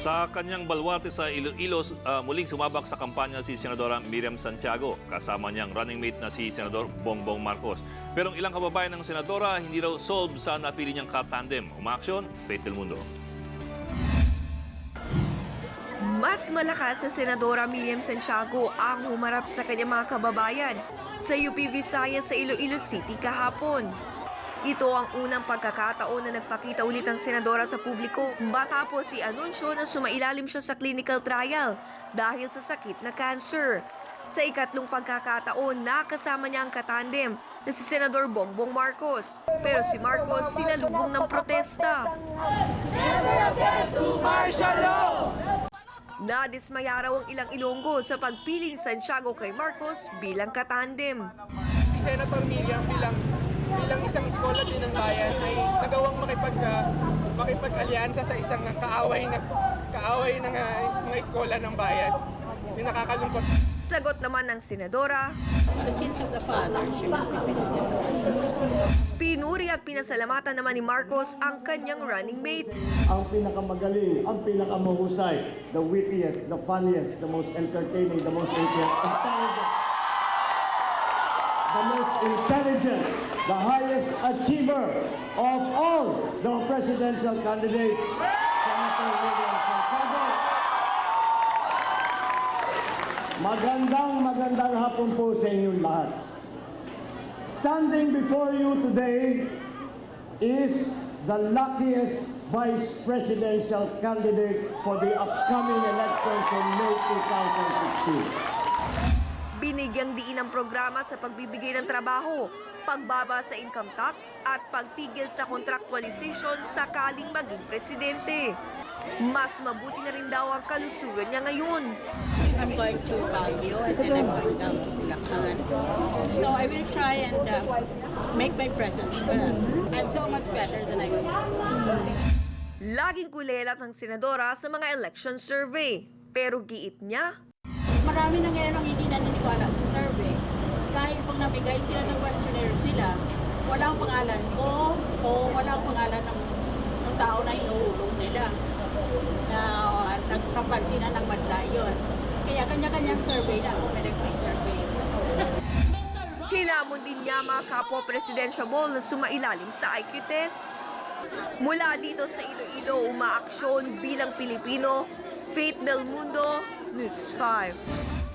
Sa kanyang balwarte sa Iloilo, ah, muling sumabak sa kampanya si Senadora Miriam Santiago kasama niyang running mate na si Senador Bongbong Marcos. Pero ang ilang kababayan ng Senadora hindi raw solve sa napili niyang katandem. Umaaksyon, Faith Del Mundo. Mas malakas na Senadora Miriam Santiago ang humarap sa kanyang mga kababayan sa UP Visayas sa Iloilo City kahapon. Ito ang unang pagkakataon na nagpakita ulit ang senadora sa publiko matapos si anunsyo na sumailalim siya sa clinical trial dahil sa sakit na cancer. Sa ikatlong pagkakataon, nakasama niya ang katandem na si Senador Bongbong Marcos. Pero si Marcos sinalubong ng protesta. Nadismaya raw ang ilang Ilonggo sa pagpili ni Santiago kay Marcos bilang katandem. si Senator Miriam bilang din ng bayan ay nagawang makipag uh, makipag-alyansa sa isang kaaway na kaaway ng uh, mga eskola ng bayan. Yung nakakalungkot. Sagot naman ng senadora, The sins of the fathers should not be visited upon the sons. pinuri at pinasalamatan naman ni Marcos ang kanyang running mate. ang pinakamagaling, ang pinakamahusay, the wittiest, the funniest, the most entertaining, the most intelligent, the most intelligent, the highest achiever of all the presidential candidates, Senator William Santiago. Magandang magandang hapon po sa inyong lahat. Standing before you today is the luckiest vice presidential candidate for the upcoming elections in May 2016. Binigyang diin ang programa sa pagbibigay ng trabaho, pagbaba sa income tax at pagtigil sa contractualization sakaling maging presidente. Mas mabuti na rin daw ang kalusugan niya ngayon. I'm going to Baguio and then I'm going down to Bulacan. So I will try and uh, make my presence felt. I'm so much better than I was before. Laging kulelat ng senadora sa mga election survey. Pero giit niya, Marami na ngayon ang hindi. Dahil nabigay sila ng questionnaires nila, wala ang pangalan ko o wala ang pangalan ng, ng tao na inuulong nila. Na uh, nagpapansinan ng madla yun. Kaya kanya-kanyang survey na kung may nagpay-survey. Hinamon din niya mga kapwa presidential na sumailalim sa IQ test. Mula dito sa Iloilo, umaaksyon bilang Pilipino, Faith Del Mundo, News 5.